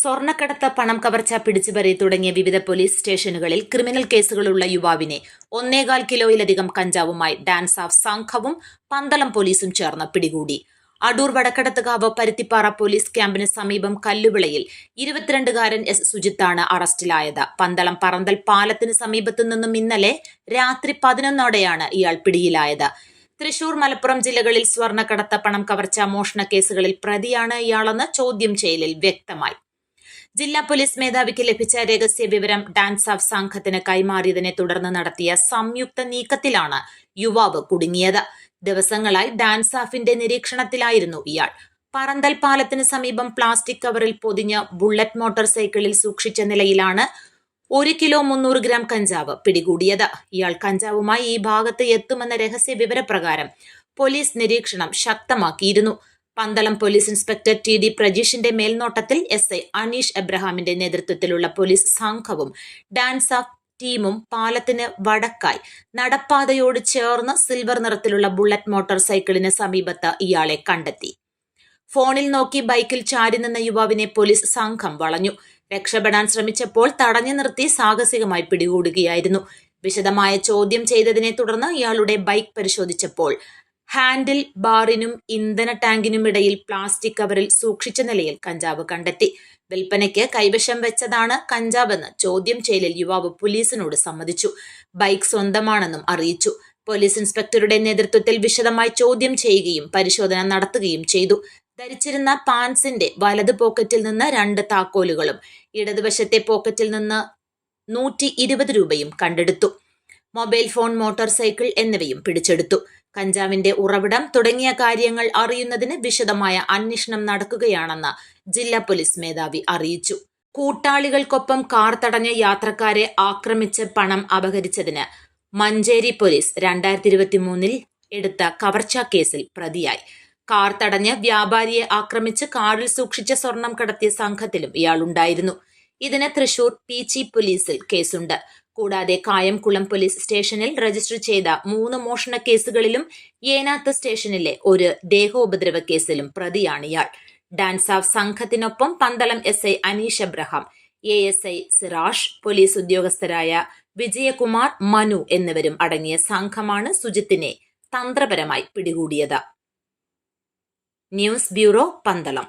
സ്വർണക്കടത്ത് പണം കവർച്ച പിടിച്ചുപറി തുടങ്ങിയ വിവിധ പോലീസ് സ്റ്റേഷനുകളിൽ ക്രിമിനൽ കേസുകളുള്ള യുവാവിനെ ഒന്നേകാൽ കിലോയിലധികം കഞ്ചാവുമായി ഡാൻസ് ഓഫ് സംഘവും പന്തളം പോലീസും ചേർന്ന് പിടികൂടി. അടൂർ വടക്കടത്തുകാവ് പരുത്തിപ്പാറ പോലീസ് ക്യാമ്പിന് സമീപം കല്ലുവിളയിൽ ഇരുപത്തിരണ്ടുകാരൻ എസ് സുജിത്താണ് അറസ്റ്റിലായത്. പന്തളം പറന്തൽ പാലത്തിന് സമീപത്തു നിന്നും ഇന്നലെ രാത്രി പതിനൊന്നോടെയാണ് ഇയാൾ പിടിയിലായത്. തൃശൂർ മലപ്പുറം ജില്ലകളിൽ സ്വർണക്കടത്ത് പണം കവർച്ച മോഷണ കേസുകളിൽ പ്രതിയാണ് ഇയാളെന്ന് ചോദ്യം ചെയ്യലിൽ വ്യക്തമായി. ജില്ലാ പോലീസ് മേധാവിക്ക് ലഭിച്ച രഹസ്യ വിവരം ഡാൻസ് ഓഫ് സംഘത്തിന് കൈമാറിയതിനെ തുടർന്ന് നടത്തിയ സംയുക്ത നീക്കത്തിലാണ് യുവാവ് കുടുങ്ങിയത്. ദിവസങ്ങളായി ഡാൻസ് ഓഫിന്റെ നിരീക്ഷണത്തിലായിരുന്നു ഇയാൾ. പറന്തൽ പാലത്തിന് സമീപം പ്ലാസ്റ്റിക് കവറിൽ പൊതിഞ്ഞ് ബുള്ളറ്റ് മോട്ടോർ സൈക്കിളിൽ സൂക്ഷിച്ച നിലയിലാണ് ഒരു കിലോ മുന്നൂറ് ഗ്രാം കഞ്ചാവ് പിടികൂടിയത്. ഇയാൾ കഞ്ചാവുമായി ഈ ഭാഗത്ത് എത്തുമെന്ന രഹസ്യ വിവരപ്രകാരം പോലീസ് നിരീക്ഷണം ശക്തമാക്കിയിരുന്നു. Pandalam police inspector T D പ്രജീഷിന്റെ മേൽനോട്ടത്തിൽ എസ് ഐ അനീഷ് എബ്രഹാമിന്റെ നേതൃത്വത്തിലുള്ള പോലീസ് സംഘവും ഡാൻസ് ടീമും പാലത്തിന് വടക്കായി നടപ്പാതയോട് ചേർന്ന് സിൽവർ നിറത്തിലുള്ള ബുള്ളറ്റ് മോട്ടോർ സൈക്കിളിന് സമീപത്ത് ഇയാളെ കണ്ടെത്തി. ഫോണിൽ നോക്കി ബൈക്കിൽ ചാരി നിന്ന യുവാവിനെ പോലീസ് സംഘം വളഞ്ഞു. രക്ഷപ്പെടാൻ ശ്രമിച്ചപ്പോൾ തടഞ്ഞു നിർത്തി സാഹസികമായി പിടികൂടുകയായിരുന്നു. വിശദമായ ചോദ്യം ചെയ്തതിനെ തുടർന്ന് ഇയാളുടെ ബൈക്ക് പരിശോധിച്ചപ്പോൾ ഹാൻഡിൽ ബാറിനും ഇന്ധന ടാങ്കിനും ഇടയിൽ പ്ലാസ്റ്റിക് കവറിൽ സൂക്ഷിച്ച നിലയിൽ കഞ്ചാവ് കണ്ടെത്തി. വിൽപ്പനയ്ക്ക് കൈവശം വെച്ചതാണ് കഞ്ചാവെന്ന് ചോദ്യം ചെയ്യലിൽ യുവാവ് പോലീസിനോട് സമ്മതിച്ചു. ബൈക്ക് സ്വന്തമാണെന്നും അറിയിച്ചു. പോലീസ് ഇൻസ്പെക്ടറുടെ നേതൃത്വത്തിൽ വിശദമായി ചോദ്യം ചെയ്യുകയും പരിശോധന നടത്തുകയും ചെയ്തു. ധരിച്ചിരുന്ന പാൻസിന്റെ വലത് പോക്കറ്റിൽ നിന്ന് രണ്ട് താക്കോലുകളും ഇടതുവശത്തെ പോക്കറ്റിൽ നിന്ന് നൂറ്റി രൂപയും കണ്ടെടുത്തു. മൊബൈൽ ഫോൺ മോട്ടോർ സൈക്കിൾ എന്നിവയും പിടിച്ചെടുത്തു. കഞ്ചാവിന്റെ ഉറവിടം തുടങ്ങിയ കാര്യങ്ങൾ അറിയുന്നതിന് വിശദമായ അന്വേഷണം നടക്കുകയാണെന്ന് ജില്ലാ പോലീസ് മേധാവി അറിയിച്ചു. കൂട്ടാളികൾക്കൊപ്പം കാർ തടഞ്ഞ യാത്രക്കാരെ ആക്രമിച്ച് പണം അപഹരിച്ചതിന് മഞ്ചേരി പോലീസ് രണ്ടായിരത്തി ഇരുപത്തി മൂന്നിൽ എടുത്ത കവർച്ചാ കേസിൽ പ്രതിയായി. കാർ തടഞ്ഞ് വ്യാപാരിയെ ആക്രമിച്ച് കാറിൽ സൂക്ഷിച്ച സ്വർണം കടത്തിയ സംഘത്തിലും ഇയാളുണ്ടായിരുന്നു. ഇതിന് തൃശൂർ പീച്ചി പോലീസിൽ കേസുണ്ട്. കൂടാതെ കായംകുളം പോലീസ് സ്റ്റേഷനിൽ രജിസ്റ്റർ ചെയ്ത മൂന്ന് മോഷണ കേസുകളിലും ഏനാത്ത് സ്റ്റേഷനിലെ ഒരു ദേഹോപദ്രവ കേസിലും പ്രതിയാണ് ഇയാൾ. DANSAF സംഘത്തിനൊപ്പം Pandalam S I Aneesh Abraham A S I Sirash police ഉദ്യോഗസ്ഥരായ Vijayakumar Manu എന്നിവരും അടങ്ങിയ സംഘമാണ് സുജിത്തിനെ തന്ത്രപരമായി പിടികൂടിയത്. News bureau Pandalam.